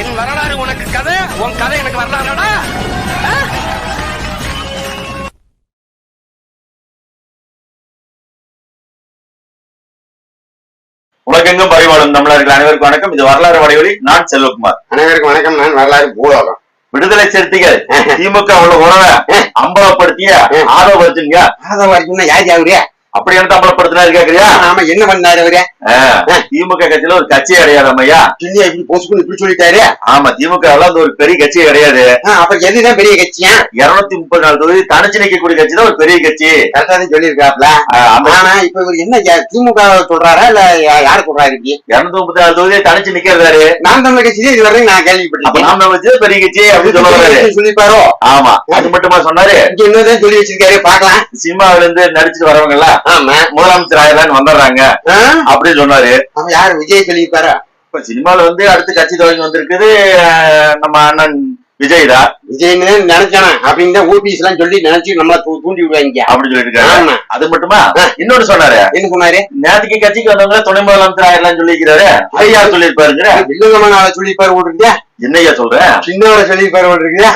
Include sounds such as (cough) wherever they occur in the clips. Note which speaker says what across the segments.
Speaker 1: என் வரலாறு உனக்கு கதை உன் கதை எனக்கு வரலாறுடா?
Speaker 2: உலகெங்கும் பரிவாளும் தமிழர்கள் அனைவருக்கும் வணக்கம். இது வரலாறு வடைவழி நான் செல்வகுமார்.
Speaker 3: அனைவருக்கும் வணக்கம் நான் வரலாறு பூலோகம்.
Speaker 2: விடுதலை சிறுத்தைகள் திமுக உள்ள உறவை (laughs) அம்பலப்படுத்திய ஆதவ வச்சுங்க
Speaker 3: அதான் வரைக்கும் யார் அவரு
Speaker 2: அப்படி என்ன அம்பலப்படுத்தினாரு கேக்குறியா?
Speaker 3: ஆமா என்ன பண்ணாரு அவரு?
Speaker 2: திமுக கட்சியில ஒரு கட்சி கிடையாது ஐயா.
Speaker 3: இல்லையா இப்படி பொசுக்குன்னு இப்படி சொல்லிட்டாரு?
Speaker 2: ஆமா திமுக அந்த ஒரு பெரிய கட்சி கிடையாது.
Speaker 3: அப்ப எதுதான் பெரிய கட்சியா?
Speaker 2: இருநூத்தி முப்பது நாலு தொகுதி தனிச்சு நிக்கக்கூடிய கட்சி தான் ஒரு பெரிய கட்சி.
Speaker 3: கரெக்டா தான் சொல்லியிருக்காப்ல. ஆனா இப்ப இவர் என்ன திமுக சொல்றாரா இல்ல யாரு சொல்றாரு
Speaker 2: இருநூத்தி முப்பத்தி நாலு தொகுதி தனிச்சு நிக்கிறாரு
Speaker 3: நாம் தமிழர் கட்சி இது வரைக்கும் நான்
Speaker 2: அப்ப
Speaker 3: கேள்விப்பட்டிருக்கேன்.
Speaker 2: நாம வச்சு பெரிய கட்சி அப்படின்னு சொல்ல வர்றாரு
Speaker 3: சொல்லிப்பாரோ
Speaker 2: ஆமா அது மட்டுமா சொன்னாரு?
Speaker 3: இங்க என்னதான் சொல்லி வச்சிருக்காரு பாக்கலாம்
Speaker 2: சினிமாவில இருந்து நடிச்சுட்டு வரவங்க எல்லாம் முதலமைச்சர் ஆயிரலான்னு வந்துடுறாங்க? அப்படின்னு சொன்னாரு.
Speaker 3: அவன் யாரு? விஜய் சொல்லியிருப்பாரா?
Speaker 2: இப்ப சினிமால வந்து அடுத்த கட்சி துவங்கி வந்திருக்குது நம்ம அண்ணன் விஜய் தான்.
Speaker 3: விஜய்னு நினைச்சானா? அப்படின்னு தான் ஓபிஎஸ் எல்லாம் சொல்லி நினைச்சு நம்மள தூண்டி விடுவாங்க.
Speaker 2: அப்படின்னு சொல்லிட்டு அது மட்டுமா. இன்னொன்னு சொன்னாரு.
Speaker 3: என்ன சொன்னாரு?
Speaker 2: நேற்றுக்கு கட்சிக்கு வந்தவங்க துணை முதலமைச்சர் ஆயிரலாம் சொல்லிக்கிறாரு ஐயா சொல்லியிருப்பாருங்கிற.
Speaker 3: வில்லங்கமான ஆளை சொல்லிப்பாரு ஓட்டுருக்கியா
Speaker 2: என்னையா சொல்றேன்
Speaker 3: சின்னவரை சொல்லிப்பாரு ஓட்டுருக்கியா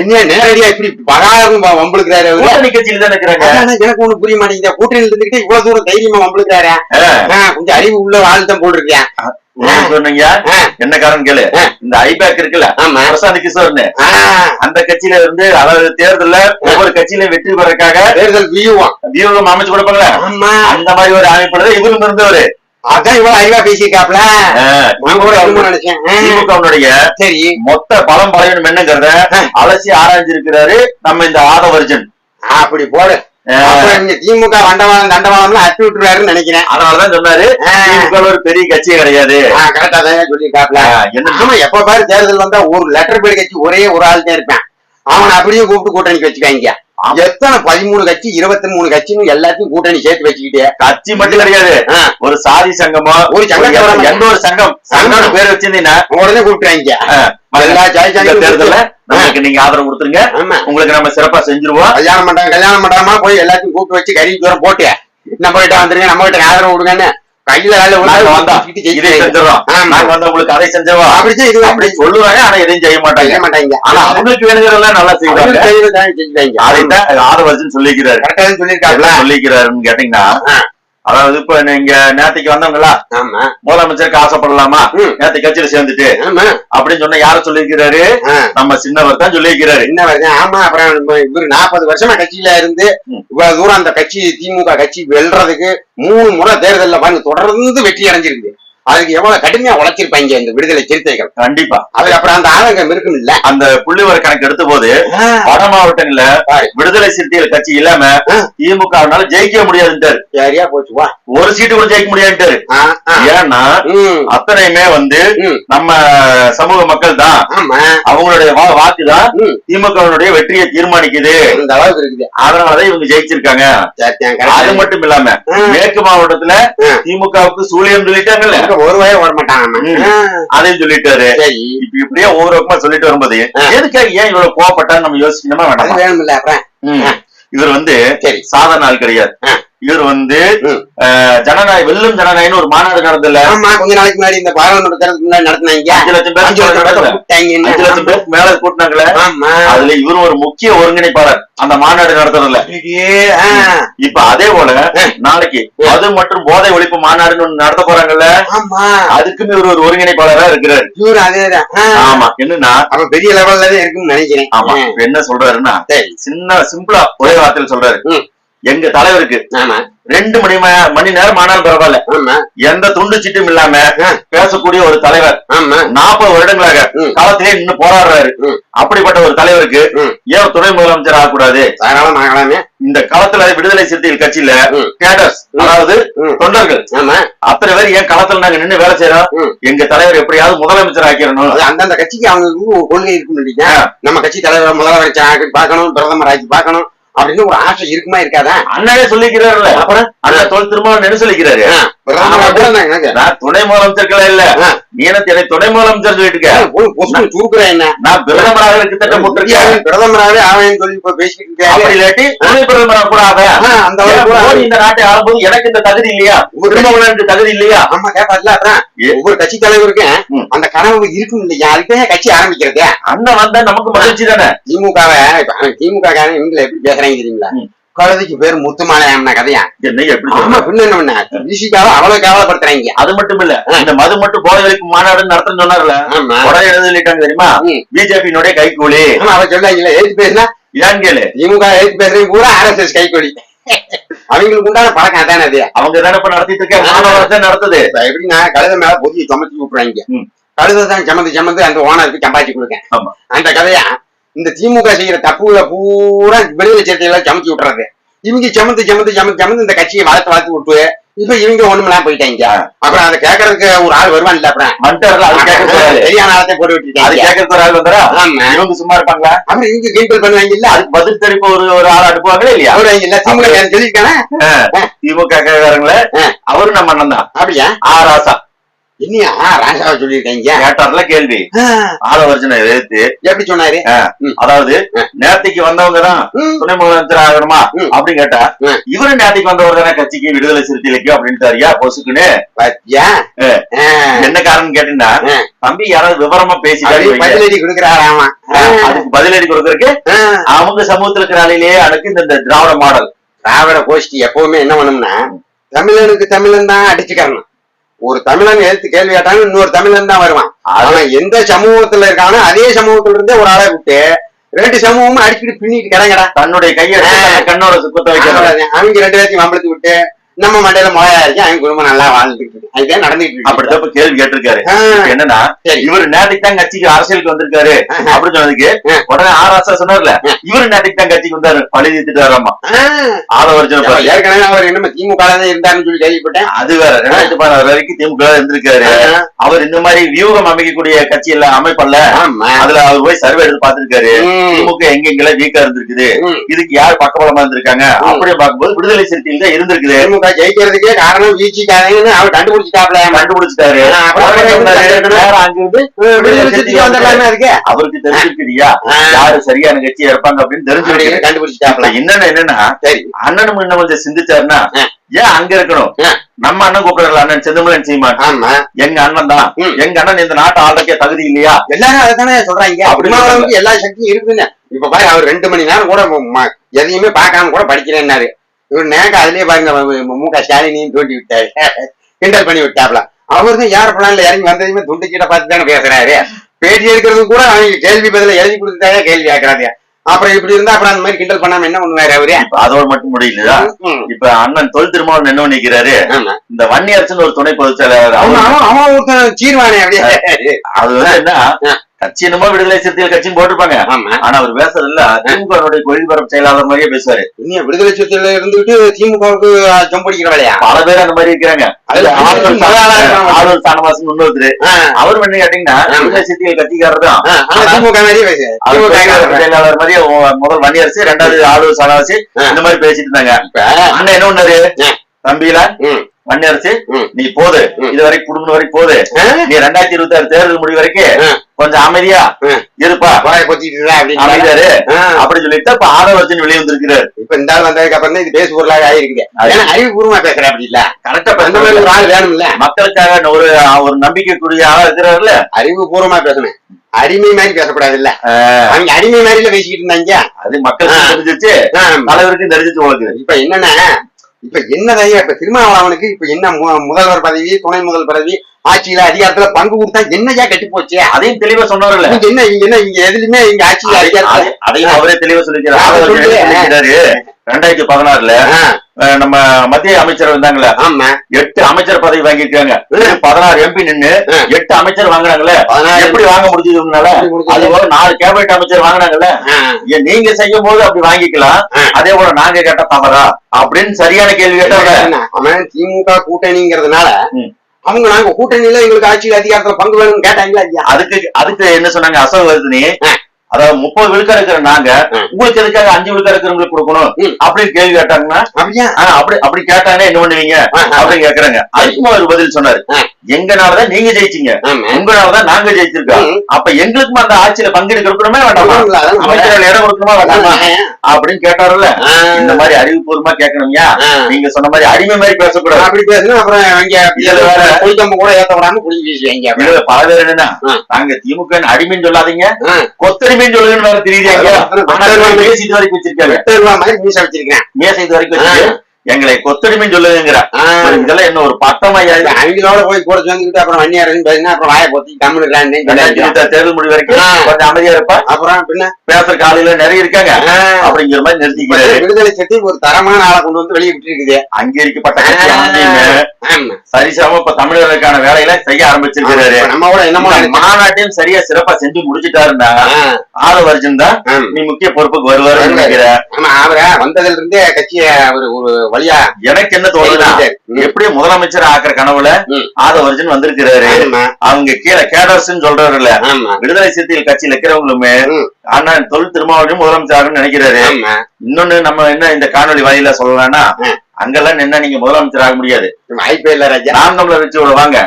Speaker 3: என்ன நேரடியா இப்படி பகாரம் வம்பளுக்கிறாரு
Speaker 2: கூட்டணி கட்சியில தான் இருக்கிறாங்க.
Speaker 3: எனக்கு ஒண்ணு புரிய மாட்டேங்குது. கூட்டணியில இருந்துகிட்டு இவ்வளவு தூரம் தைரியமா வம்பளுக்கிறாரு கொஞ்சம் அறிவு உள்ள ஆள் தான் போட்டிருக்கேன்
Speaker 2: சொன்னீங்க. என்ன காரணம் கேளு. இந்த ஐபேக் இருக்குல்ல பிரசாந்த் கிஷோர்னு. அந்த கட்சியில இருந்து அதாவது தேர்தல்ல ஒவ்வொரு கட்சியிலும் வெற்றி பெறக்காக
Speaker 3: தேர்தல் வியூவம்.
Speaker 2: வியூகம் அமைச்சு கொடுப்பாங்களே? அந்த மாதிரி ஒரு அமைப்புல தான் இவரும் இருந்தவரு.
Speaker 3: அதான் இவ்வளவு அறிவா பேசியிருக்காப்ல.
Speaker 2: திமுகவினுடைய
Speaker 3: சரி.
Speaker 2: மொத்த பலம் பலவீனம் என்னங்கிறத அலசி ஆராய்ஞ்சிருக்கிறாரு நம்ம இந்த ஆதவர்ஜன்.
Speaker 3: அப்படி போடு. திமுக வண்டவாளம் தண்டவாளம்லாம் அட்டு விட்டுருவாருன்னு நினைக்கிறேன்.
Speaker 2: அதனாலதான் சொன்னாரு திமுக ஒரு பெரிய கட்சியே கிடையாது.
Speaker 3: கரெக்டா தான் சொல்லியிருக்காப்ல.
Speaker 2: ஆஹ், என்ன?
Speaker 3: எப்ப பாரு தேர்தல் வந்தா ஒரு லெட்டர் பேர் கட்சி ஒரே ஒரு ஆள் தான் இருப்பேன். அவனை அப்படியே கூப்பிட்டு கூட்டணிக்கு வச்சுக்காங்க எத்தனை பதிமூணு கட்சி இருபத்தி மூணு கட்சின்னு எல்லாத்தையும் கூட்டணி சேர்த்து வச்சுக்கிட்டே.
Speaker 2: கட்சி மட்டும் கிடையாது. ஒரு சாதி சங்கமோ
Speaker 3: ஒரு வர
Speaker 2: எந்த ஒரு சங்கம் சங்கம்னு பேர் வச்சிருந்தீங்கன்னா
Speaker 3: உடனே கூப்பிட்டுறாங்க. எல்லா
Speaker 2: இந்த
Speaker 3: ஜாதியும்
Speaker 2: தேர்தல்ல நமக்கு நீங்க ஆதரவு கொடுத்துருங்க. உங்களுக்கு நம்ம சிறப்பா செஞ்சிருவோம்.
Speaker 3: கல்யாணம் பண்றாங்க கல்யாணம் பண்றாமா போய் எல்லாத்தையும் கூப்பிட்டு வச்சு கறி தூரம் போட்டு. நம்ம கிட்ட வந்துருங்க நம்ம கிட்ட ஆதரவு கொடுங்கன்னு. கையில
Speaker 2: உங்களுக்கு அதை செஞ்சிருவோம்
Speaker 3: அப்படிதான் இது
Speaker 2: அப்படி சொல்லுவாங்க ஆனா எதையும் செய்ய மாட்டாங்க.
Speaker 3: மாட்டாங்க.
Speaker 2: ஆனா அவங்களுக்கு வேணுங்கிறதெல்லாம் நல்லா செய்வாங்க. அதைத்தான் ஆதவர்ஜன் சொல்லிக்கிறாரு.
Speaker 3: கரெக்டா சொல்லியிருக்காப்ல
Speaker 2: என்ன சொல்லிக்கிறாருன்னு கேட்டீங்கன்னா. அதாவது இப்ப நீங்க நேத்துக்கு வந்தவங்களா?
Speaker 3: ஆமா.
Speaker 2: முதலமைச்சருக்கு ஆசைப்படலாமா. நேத்து கட்சியில சேர்ந்துட்டு. அப்படின்னு சொன்னா யார சொல்லியிருக்கிறாரு. நம்ம சின்னவர் தான் சொல்லியிருக்கிறாரு.
Speaker 3: என்ன வருது ஆமா அப்புறம் இவரு நாற்பது வருஷமா கட்சியில இருந்து. இவ்வளவு தூரம் அந்த கட்சி திமுக கட்சி வெல்றதுக்கு மூணு முறை தேர்தல்ல பாருங்க தொடர்ந்து வெற்றி அடைஞ்சிருக்கு. அதுக்கு எவ்வளவு கடுமையா உழைச்சிருப்பாங்க இந்த விடுதலை சிறுத்தைகள்
Speaker 2: கண்டிப்பா
Speaker 3: அதுக்கு அப்புறம் அந்த ஆதங்கம் இருக்கும் இல்ல
Speaker 2: அந்த புள்ளிவர கணக்கு எடுத்த போது வட மாவட்டங்கள்ல. விடுதலை சிறுத்தைகள் கட்சி இல்லாம. திமுகவினால ஜெயிக்க முடியாதுன்ட்டாரு
Speaker 3: சரியா போச்சு வா
Speaker 2: ஒரு சீட்டு கூட ஜெயிக்க
Speaker 3: ஆ.
Speaker 2: ஏன்னா அத்தனையுமே வந்து. நம்ம சமூக மக்கள் தான் அவங்களுடைய வாக்கு தான். திமுகவினுடைய வெற்றியை தீர்மானிக்குது
Speaker 3: இந்த அளவுக்கு இருக்குது
Speaker 2: அதனாலதான் இவங்க ஜெயிச்சிருக்காங்க அது. மட்டும் இல்லாம. மேற்கு மாவட்டத்துல. திமுகவுக்கு சூழியம் சொல்லிட்டாங்கல்ல
Speaker 3: ஒரு வாயை ஓட மாட்டாங்க
Speaker 2: ம்.
Speaker 3: ஆ,
Speaker 2: அதையும் சொல்லிட்டாரு
Speaker 3: சரி
Speaker 2: இப்ப இப்படியே ஒவ்வொரு பக்கமா சொல்லிட்டு வரும்போது. எதுக்காக ஏன் இவ்வளவு கோவப்பட்டான்னு நம்ம யோசிக்கணுமா வேண்டாமா
Speaker 3: வேணும்ல அப்புறம்
Speaker 2: ம். இவர் வந்து
Speaker 3: சரி
Speaker 2: சாதாரண ஆள் கிடையாது. இவர் வந்து ஜனநாயக வெல்லும் ஜனநாயகன்னு ஒரு மாநாடு நடந்தல
Speaker 3: ஆமா கொஞ்ச நாளைக்கு முன்னாடி இந்த பாராளுமன்ற தேர்தலுக்கு முன்னாடி நடத்தினாங்க.
Speaker 2: அஞ்சு லட்சம் பேர்
Speaker 3: அஞ்சு லட்சம் பேரை
Speaker 2: மேல கூட்டினாங்களே.
Speaker 3: ஆமா.
Speaker 2: அதுல இவரும் ஒரு முக்கிய ஒருங்கிணைப்பாளர் அந்த மாநாடு நடத்துறதுல. இப்ப அதே போல நாளைக்கு மது மற்றும் போதை ஒழிப்பு மாநாடுன்னு ஒண்ணு நடத்த போறாங்கல்ல
Speaker 3: ஆமா.
Speaker 2: அதுக்குமே இவர் ஒரு ஒருங்கிணைப்பாளரா இருக்கிறாரு.
Speaker 3: இவரு அதேதான்.
Speaker 2: ஆமா என்னன்னா
Speaker 3: அவன் பெரிய லெவல்ல இருக்குன்னு நினைக்கிறேன்.
Speaker 2: ஆமா என்ன சொல்றாருன்னா சின்ன சிம்பிளா ஒரே வார்த்தையில சொல்றாரு. எங்க தலைவருக்கு ரெண்டு மணி மணி நேரம் ஆனாலும் பரவாயில்ல எந்த துண்டு சீட்டும் இல்லாம. பேசக்கூடிய ஒரு தலைவர் நாற்பது வருடங்களாக. காலத்திலே இன்னும் போராடுறாரு. அப்படிப்பட்ட ஒரு தலைவருக்கு. ஏன் துணை முதலமைச்சர் ஆகக்கூடாது
Speaker 3: தாராளம் ஆகலாமே
Speaker 2: இந்த காலத்துல விடுதலை சிறுத்தைகள் கட்சியில. கேடர்ஸ். அதாவது. தொண்டர்கள்
Speaker 3: ஆமா
Speaker 2: அத்தனை பேர் ஏன் களத்துல நாங்க நின்னு வேலை செய்யறோம். எங்க தலைவர் எப்படியாவது முதலமைச்சர் ஆக்கிடணும்
Speaker 3: அது அந்தந்த கட்சிக்கு அவங்க ஒரு கொள்கை இருக்கும். நம்ம கட்சி தலைவர் முதலமைச்சர் பார்க்கணும் பிரதமர் ஆக்கி பார்க்கணும் அப்படின்னு ஒரு ஆசை இருக்குமா இருக்காதா?
Speaker 2: அண்ணனே சொல்லிக்கிறாருல்ல.
Speaker 3: அப்புறம்?
Speaker 2: அண்ணன் தொல் திரும்ப என்ன சொல்லிக்கிறாரு.
Speaker 3: நான்
Speaker 2: துணை முதலமைச்சர்கள் இல்ல.
Speaker 3: ஆ.
Speaker 2: நீ என்ன துணை முதலமைச்சர் சொல்லிட்டு
Speaker 3: சுருக்குறேன் என்ன?
Speaker 2: நான் பிரதமராக கிட்டத்தட்ட முட்டிருக்கேன்
Speaker 3: இந்தியாவின் பிரதமராவே அவன் சொல்லி இப்ப
Speaker 2: அப்படி இல்லாட்டி துணை பிரதமராக கூட அவன்
Speaker 3: ஆ, அந்த
Speaker 2: இந்த நாட்டை ஆளும்போது எனக்கு இந்த தகுதி இல்லையா? திரும்ப தகுதி இல்லையா?
Speaker 3: ஆமா கேப்பாதுல அதான். ஒவ்வொரு கட்சி தலைவருக்கும். அந்த கனவு இருக்கும் இல்லையா? அதுக்கு கட்சி ஆரம்பிக்கிறது.
Speaker 2: அண்ணன் வந்தா நமக்கு மகிழ்ச்சி தானே?
Speaker 3: திமுகவை திமுக இவங்களை எப்படி பேசுறாங்க தெரியுங்களா. கழுதைக்கு பேர் முத்துமாலையாம கதையா?
Speaker 2: என்ன எப்படி
Speaker 3: ஆமா
Speaker 2: சொல்ற?
Speaker 3: பின்ன என்ன பண்ண? விசிகாவை அவ்வளவு கேவலப்படுத்துறாங்க
Speaker 2: அது மட்டும் இல்ல இந்த மது மட்டும் போதை வரைக்கும் மாநாடு நடத்துன்னு சொன்னார்ல. உடனே எழுதிட்டாங்க தெரியுமா. பிஜேபியினுடைய கைகூலி
Speaker 3: ஆமா அவ சொல்றாங்கல்ல ஏத்து பேசுனா?
Speaker 2: இதான் கேளு
Speaker 3: திமுக ஏத்து பேசுறீங்க? பூரா ஆர்எஸ்எஸ் கைக்கொடி அவங்களுக்கு உண்டான பழக்கம் அதானே அது?
Speaker 2: அவங்க தானே இப்ப நடத்திட்டு இருக்காங்க மாணவரத்தை நடத்துது
Speaker 3: எப்படின்னா கழுத மேல பொதிய சுமத்தி விட்டுறாங்க
Speaker 2: ம்.
Speaker 3: கழுத தான் சமந்து சமந்து அந்த ஓனருக்கு சம்பாதிச்சு கொடுக்கேன்
Speaker 2: ஆமா.
Speaker 3: அந்த கதையா? இந்த திமுக செய்யற தப்புகளை பூரா வெளியில சேர்த்தையெல்லாம் சமைச்சு விட்டுறது. இவங்க சமந்து சமந்து சமந்து சமந்து இந்த கட்சியை வளர்த்து வளர்த்து விட்டு இப்ப இவங்க ஒண்ணுமெல்லாம் போயிட்டாங்க. அப்புறம் அதை கேட்கறதுக்கு ஒரு ஆள் அப்புறம்.
Speaker 2: அது கேட்க போறாரு
Speaker 3: சரியான ஆளத்தை போட்டு
Speaker 2: அது
Speaker 3: விட்டுருக்காங்க
Speaker 2: கேட்கறதுக்கு ஒரு ஆள் வந்தாரா?
Speaker 3: ஆமா.
Speaker 2: இவங்க சும்மா இருப்பாங்களா?
Speaker 3: அப்புறம் இவங்க கிண்டல் பண்ணுவாங்க இல்ல.
Speaker 2: அதுக்கு பதில் தெரிப்பு ஒரு ஒரு ஆள் அனுப்புவாங்களே இல்லையா?
Speaker 3: அவரு இல்ல. திமுக சொல்லியிருக்கானே
Speaker 2: திமுக காரங்கள. அவரு நம்ம அண்ணன் தான்.
Speaker 3: அப்படியா?
Speaker 2: ஆ ராசா.
Speaker 3: என்னையா? ராசாவை சொல்லியிருக்காங்க
Speaker 2: கேட்டார்ல கேள்வி.
Speaker 3: ஆ,
Speaker 2: ஆலவர்ஜனை எதிர்த்து.
Speaker 3: எப்படி சொன்னாரு?
Speaker 2: அதாவது நேத்தைக்கு வந்தவங்க தான். துணை முதலமைச்சர் ஆகணுமா. அப்படின்னு கேட்டா. இவரு நேத்தைக்கு வந்தவர் தானே கட்சிக்கு விடுதலை சிறுத்தைகளுக்கு அப்படின்ட்டாரியா பொசுக்குன்னு?
Speaker 3: பாத்தியா?
Speaker 2: ஆ.
Speaker 3: ஆ.
Speaker 2: என்ன காரணம் கேட்டீங்கன்னா. தம்பி யாராவது விவரமா பேசிட்டாரு.
Speaker 3: பதிலடி கொடுக்கிறாராமா
Speaker 2: அதுக்கு பதிலடி கொடுக்கறதுக்கு அவங்க சமூகத்துல இருக்கிற ஆளிலேயே அனுக்கு இந்த திராவிட மாடல்.
Speaker 3: திராவிட கோஷ்டி எப்பவுமே என்ன பண்ணும்னா தமிழனுக்கு தமிழன் தான் அடிச்சுக்கறணும். ஒரு தமிழன் எழுத்து கேள்வி கேட்டாலும் இன்னொரு தமிழன் தான் வருவான் அவன் எந்த சமூகத்துல இருக்கானோ அதே சமூகத்துல இருந்தே ஒரு ஆளை விட்டு ரெண்டு சமூகமும் அடிச்சுட்டு பின்னிட்டு கிடங்கடா
Speaker 2: தன்னுடைய கையை கண்ணோட சுத்தத்தை வைக்கிறாங்க.
Speaker 3: அவங்க ரெண்டு பேர்த்தையும் வம்பளத்து விட்டு நம்ம மண்டையில முளையா இருக்கு அவங்க குடும்பம் நல்லா வாழ்ந்துட்டு இருக்கு. அதுதான் நடந்துட்டு இருக்கு.
Speaker 2: அப்படிதான் இப்ப கேள்வி கேட்டிருக்காரு. என்னன்னா. இவர் நேற்றுக்கு தான் கட்சிக்கு அரசியலுக்கு வந்திருக்காரு அப்படின்னு சொன்னதுக்கு. உடனே ஆராசா சொன்னார்ல இவரு நேற்றுக்கு தான் கட்சிக்கு வந்தாரு பழி தீர்த்துட்டாராமா?
Speaker 3: ஆ.
Speaker 2: ஆலவர்ஜன
Speaker 3: அப்ப ஏற்கனவே அவர் என்னமோ திமுக தான் இருந்தாருன்னு சொல்லி கேள்விப்பட்டேன்.
Speaker 2: அது வேற ரெண்டாயிரத்தி பதினாறு வரைக்கும் திமுக இருந்திருக்காரு. அவர் இந்த மாதிரி வியூகம் அமைக்கக்கூடிய கட்சி எல்லாம் அமைப்பல்ல அதுல அவர் போய் சர்வே எடுத்து பாத்துருக்காரு திமுக எங்கெங்கெல்லாம் வீக்கா இருந்திருக்குது. இதுக்கு யார் பக்கபலமா இருந்திருக்காங்க. அப்படியே பார்க்கும்போது விடுதலை சிறுத்தையில் தான் இருந்திருக்குது.
Speaker 3: திமுக ஜெயிக்கிறதுக்கே காரணம் வீழ்ச்சிக்காரங்கன்னு அவர் கண்டுபிடிச்சிட்டாப்ல
Speaker 2: கண்டுபிடிச்சிட்டாரு? அவருக்கு தெரிஞ்சிருக்குதியா?
Speaker 3: ஆ.
Speaker 2: யாரு சரியான கட்சியா இருப்பாங்க அப்படின்னு
Speaker 3: அப்படின்னு கண்டுபிடிச்சிட்டாப்ல.
Speaker 2: இப்ப என்னன்னு என்னன்னா
Speaker 3: சரி.
Speaker 2: அண்ணனும் இன்னும் கொஞ்சம் சிந்திச்சாருன்னா. ஏன் அங்க இருக்கணும். நம்ம அண்ணன் கூப்பிடுறல அண்ணன் செந்தமிழன் சீமான்.
Speaker 3: ஆமா.
Speaker 2: எங்க அண்ணன் தான். எங்க அண்ணன் இந்த நாட்டை ஆளுக்கே தகுதி இல்லையா?
Speaker 3: எல்லாரும் அதைத்தானே சொல்றாங்க.
Speaker 2: அப்படி
Speaker 3: திருமாவளவனுக்கு எல்லா சக்தியும் இருக்குதுன்னு. இப்ப பாரு அவர் ரெண்டு மணி நேரம் கூட எதையுமே பார்க்காம கூட படிக்கிறேன்னாரு. இவர் நேக்க அதுலயே பாருங்க மு- க ஸ்டாலினையும் தூண்டி விட்டாரு. கிண்டல் பண்ணி விட்டாப்ல. அவர் தான் யார் பிளான்ல இறங்கி வந்ததையுமே துண்டு கீழே பார்த்து தானே பேசுறாரு. பேட்டி எடுக்கிறது கூட அவங்க கேள்வி பதில எழுதி கொடுத்துட்டாங்க கேள்வி கேட்கறாங்க அப்புறம் இப்படி இருந்தா அப்புறம் அந்த மாதிரி கிண்டல் பண்ணாம என்ன பண்ணுவாரு அவரு?
Speaker 2: அதோட மட்டும் முடியல இப்ப அண்ணன் தொல் திருமாவளவன் என்ன
Speaker 3: ஆமா.
Speaker 2: இந்த வன்னியரசன் ஒரு துணை பொதுச் செயலாளர்
Speaker 3: அவன் அவன் ஒருத்தன் சீர்வானே அப்படியே.
Speaker 2: அது வந்து என்ன?
Speaker 3: ஆ.
Speaker 2: கட்சி என்னமோ விடுதலை சிறுத்தைகள் கட்சின்னு போட்டிருப்பாங்க. ஆனா அவர் பேசுறதுல திமுக கொள்கை பரப்பு செயலாளர் மாதிரியே பேசுவாரு.
Speaker 3: இன்னும் விடுதலை சிறுத்தையில இருந்துகிட்டு திமுகவுக்கு ஜம்படிக்கிற வேலையா
Speaker 2: பல பேர் அந்த மாதிரி இருக்கிறாங்க. ஆளுநர் சாணவாசன் இன்னொருத்தரு அவர் என்ன கேட்டீங்கன்னா. விடுதலை சிறுத்தைகள் கட்சிக்காரர் தான்.
Speaker 3: திமுக.
Speaker 2: செயலாளர் மாதிரியே ஒ- முதல் வன்னியரசு ரெண்டாவது ஆளுநர் சாணவாசி
Speaker 3: ஆ.
Speaker 2: இந்த மாதிரி பேசிட்டு இருந்தாங்க. அண்ணன் என்ன பண்ணாரு. தம்பியில?
Speaker 3: ம்,
Speaker 2: வன்னியரசு
Speaker 3: ம்.
Speaker 2: நீ போது. இது வரைக்கும் குடும்பம் வரைக்கும் போது. நீ ரெண்டாயிரத்தி இருபத்தி ஆறு தேர்தல் முடிவு வரைக்கும். கொஞ்சம் அமைதியா. இருப்பா.
Speaker 3: வாயை பொத்திட்டு
Speaker 2: அமைதியாரு. அப்படி சொல்லிட்டு இப்ப ஆதவர்ஜன் வெளியே வந்திருக்கிறார்.
Speaker 3: இப்ப இந்த ஆள் வந்ததுக்கு அப்புறம் தான் இது பேசு பொருளாக ஆயிருக்குது. அறிவுபூர்வமா பேசுற அப்படி இல்ல.
Speaker 2: கரெக்டா
Speaker 3: அந்த மாதிரி ஒரு ஆள் வேணும்ல.
Speaker 2: மக்களுக்காக ஒரு ஒரு நம்பிக்கைக்குரிய ஆளா இருக்கிறாருல
Speaker 3: அறிவுபூர்வமா பேசணும். அடிமை மாதிரி பேசக்கூடாது இல்ல அவங்க அடிமை மாதிரில பேசிக்கிட்டு இருந்தாங்க.
Speaker 2: அது மக்களுக்கு. தெரிஞ்சிச்சு
Speaker 3: ஆ,
Speaker 2: தலைவருக்கும் தெரிஞ்சிச்சு உங்களுக்கு.
Speaker 3: இப்ப என்னன்னா இப்ப என்னதான் இப்ப திருமாவளவனுக்கு இப்ப என்ன முதல்வர் பதவி துணை முதல் பதவி ஆட்சியில அதிகாரத்துல பங்கு கொடுத்தா என்னையா கெட்டு போச்சு?
Speaker 2: அதையும் தெளிவா சொன்னார்ல
Speaker 3: இங்க என்ன இங்க என்ன இங்க எதுலயுமே இங்க ஆட்சியில அதிகாரத்துல
Speaker 2: அதை- அதையும் அவரே தெளிவா சொல்லிக்கிறார். ரெண்டாயிரத்தி பதினாறுல நம்ம மத்திய அமைச்சர் வந்தாங்களே
Speaker 3: ஆமா.
Speaker 2: எட்டு அமைச்சர் பதவி வாங்கியிருக்காங்க. பதினாறு எம்பி நின்னு. எட்டு அமைச்சர்
Speaker 3: பதினாறு
Speaker 2: எப்படி வாங்க முடிஞ்சது உங்களால? அது போல நாலு கேபினட் அமைச்சர் வாங்குனாங்கல்ல? நீங்க செய்யும் போது அப்படி வாங்கிக்கலாம். அதே போல நாங்க கேட்ட தவறா? அப்படின்னு சரியான கேள்வி கேட்டவங்க
Speaker 3: என்ன, அவன் திமுக கூட்டணிங்கிறதுனால. அவங்க நாங்க கூட்டணியில எங்களுக்கு ஆட்சியில் அதிகாரத்துல பங்கு வேணும்னு கேட்டாங்களா
Speaker 2: அதுக்கு அதுக்கு என்ன சொன்னாங்க? அசோகவர்தினி. அதாவது முப்பது விழுக்காடு இருக்கிற நாங்க. உங்களுக்கு எதுக்காக அஞ்சு விழுக்காடு இருக்கிறவங்களுக்கு கொடுக்கணும். அப்படின்னு கேள்வி கேட்டாங்கன்னா அப்படி அப்படி கேட்டாங்கன்னா என்ன பண்ணுவீங்க. அப்படின்னு கேக்குறாங்க. அதுக்கும் அவர் பதில் சொன்னாரு. எங்கனாலதான் நீங்க ஜெயிச்சீங்க. உங்களாலதான் நாங்க ஜெயிச்சிருக்கோம். அப்ப எங்களுக்கும் அந்த ஆட்சியில பங்கெடுக்க கொடுக்கணுமே வேண்டாமா? அமைச்சர்கள் இடம் கொடுக்கணுமா வேண்டாமா? அப்படின்னு கேட்டாருல்ல. இந்த மாதிரி அறிவுபூர்வமா கேட்கணும்யா. நீங்க சொன்ன மாதிரி அடிமை மாதிரி பேசக்கூடாது.
Speaker 3: அப்படி பேசுனா அப்புறம் இங்க கூட ஏத்த விடாம குடிக்க வீசுவாங்க அப்புறம்.
Speaker 2: இதுல பல பேர் என்னன்னா. நாங்க திமுக ன்னு அடிமைன்னு சொல்லாதீங்க.
Speaker 3: ஆ.
Speaker 2: கொத்தடிமைன்னு சொல்லுங்கன்னு வேற இவங்க மேசை இது வரைக்கும் வச்சிருக்காங்க
Speaker 3: மீச வச்சிருக்கேன்
Speaker 2: மேசை இது வரைக்கும் எங்களை கொத்தடிமைன்னு சொல்லுங்கிற. இதெல்லாம் என்ன ஒரு பட்டமாயா
Speaker 3: இல்ல, அவங்களோட போய் கூட சேர்ந்துக்கிட்டு அப்புறம் வண்டியாருன்னு பேசினா அப்புறம் வாயை பொத்தி தமிழ்
Speaker 2: தேர்தல் முடிவு வரைக்கும். கொஞ்சம் அமைதியா இருப்பா?
Speaker 3: அப்புறம் பின்ன?
Speaker 2: பேசுற காலையில நிறைய இருக்காங்க. அப்படிங்கிற மாதிரி நிறுத்திக்கிறாரு.
Speaker 3: விடுதலை சக்தி ஒரு தரமான ஆளை கொண்டு வந்து வெளியே விட்டுருக்குது.
Speaker 2: அங்கீகரிக்கப்பட்ட கட்சி ஆணையமே
Speaker 3: ஆமா.
Speaker 2: சரிசம இப்ப தமிழர்களுக்கான வேலையில செய்ய ஆரம்பிச்சிருக்கிறாரு.
Speaker 3: நம்ம கூட என்னமோ.
Speaker 2: மாநாட்டையும் சரியா சிறப்பா செஞ்சு முடிச்சுட்டாருன்னா
Speaker 3: ஆ,
Speaker 2: ஆதவர்ஜன் தான். நீ முக்கிய பொறுப்புக்கு
Speaker 3: வருவாரு. ஆமா. அவரா வந்ததுல இருந்தே கட்சிய ஒரு ஒரு வழியா
Speaker 2: எனக்கு என்ன தோணுதுன்னா
Speaker 3: ம்.
Speaker 2: எப்படியும் முதலமைச்சர் ஆக்குற கனவுல. ஆதவர்ஜன் வந்திருக்கிறாரு அவங்க கீழே கேடர்ஸ் சொல்றாருல்ல
Speaker 3: ஆமா
Speaker 2: விடுதலை சிறுத்தைகள் கட்சியில இருக்கிறவங்களுமே. அண்ணா தொல் திருமாவளையும் முதலமைச்சர் நினைக்கிறாரு இன்னொன்னு நம்ம என்ன இந்த காணொலி வாயில சொல்லலாம்னா. அங்கெல்லாம் நின்னா நீங்க முதலமைச்சர் ஆக முடியாது. நாம் தமிழர் கட்சியோட வாங்க.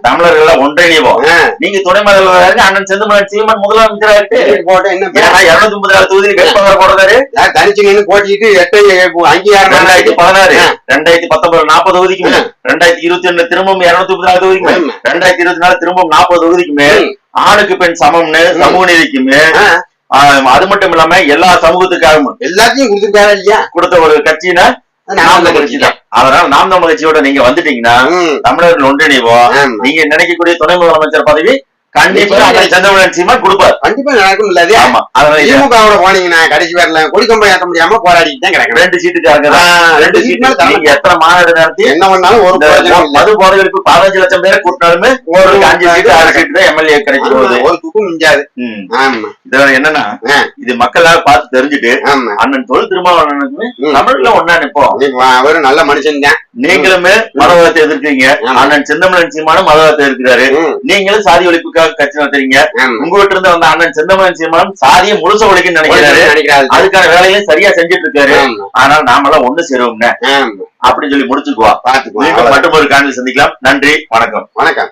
Speaker 2: தமிழர்கள் எல்லாம் ஒன்றிணைவோம். நீங்க துணை முதல்வராக இருக்கு அண்ணன் செந்தமலன் சீமன் முதலமைச்சரா இருக்கு. இருநூத்தி முப்பத்தி நாலு தொகுதியில் வேட்பாளர் போடுறாரு
Speaker 3: தனிச்சு நின்னு போட்டிட்டு எட்டு அங்கீகாரம்
Speaker 2: ரெண்டாயிரத்தி பதினாறு. ரெண்டாயிரத்தி பத்தொன்பது நாற்பது தொகுதிக்கு மேல். ரெண்டாயிரத்தி இருபத்தி ஒண்ணு திரும்பவும் இருநூத்தி முப்பத்தி நாலு தொகுதிக்கு மேல். ரெண்டாயிரத்தி இருபத்தி நாலு திரும்பவும் நாற்பது தொகுதிக்கு மேல். ஆணுக்கு பெண் சமம்னு. சமூக நீதிக்கு மேல்.
Speaker 3: ஆ,
Speaker 2: ஆ, அது மட்டும் இல்லாம எல்லா சமூகத்துக்காகவும்
Speaker 3: எல்லாத்தையும் கொடுத்துருக்காரு இல்லையா?
Speaker 2: கொடுத்த ஒரு கட்சினா அதனால நாம் தமிழ் கட்சியோட நீங்க வந்துட்டீங்கன்னா தமிழர்கள் ஒன்றிணைவோம். நீங்க நினைக்கக்கூடிய துணை முதலமைச்சர் பதவி கண்டிப்பா சீமான்
Speaker 3: நடக்கும் இல்ல. திமுகவோட போனீங்கன்னா கடைசி வரல கொடிக்கம்பை ஏத்த முடியாம போராடிட்டு தான் கிடக்குறேன்
Speaker 2: ரெண்டு
Speaker 3: ஆ,
Speaker 2: ரெண்டு சீட்டு எத்தனை மாநாடு நடத்தி?
Speaker 3: என்ன பண்ணாலும் ஒரு
Speaker 2: மது போதைகளுக்கு பதினஞ்சு லட்சம் பேரை கூட்டினாலுமே
Speaker 3: ஒரு
Speaker 2: அஞ்சு சீட்டு ஆறு சீட்டு தான் எம்எல்ஏ கிடைக்க போகுது
Speaker 3: ஆமா, ஒரு துப்பு மிஞ்சாது. ஆமா.
Speaker 2: இதுல என்னன்னா. இது மக்களால் பார்த்து தெரிஞ்சுட்டு அண்ணன் தொல் திருமாவளவனுக்குமே. தமிழ்ல ஒன்னா நிப்போம்.
Speaker 3: அவரு நல்ல மனுஷன் தான்.
Speaker 2: நீங்களுமே மதவாதத்தை எதிர்க்கிறீங்க. அண்ணன் செந்தமலன் சீமானும் மதவாதத்தை எதிர்க்கிறாரு.
Speaker 3: ம்,
Speaker 2: நீங்களும் சாதி ஒழிப்புக்காக கட்சி நடத்துறீங்க. உங்க வீட்டுல இருந்து வந்த அண்ணன் செந்தமலன் சீமானும் சாதியை முழுச ஒழிக்கணும்னு நினைக்கிறாரு. அதுக்கான வேலையும் சரியா செஞ்சுட்டு இருக்காரு ஆனால் நாமெல்லாம் ஒண்ணு சேருவோம்னு. அப்படின்னு சொல்லி முடிச்சுக்குவோம்
Speaker 3: பாத்துக்குவோம்.
Speaker 2: மட்டும் ஒரு காணொலி சந்திக்கலாம். நன்றி. வணக்கம்.
Speaker 3: வணக்கம்.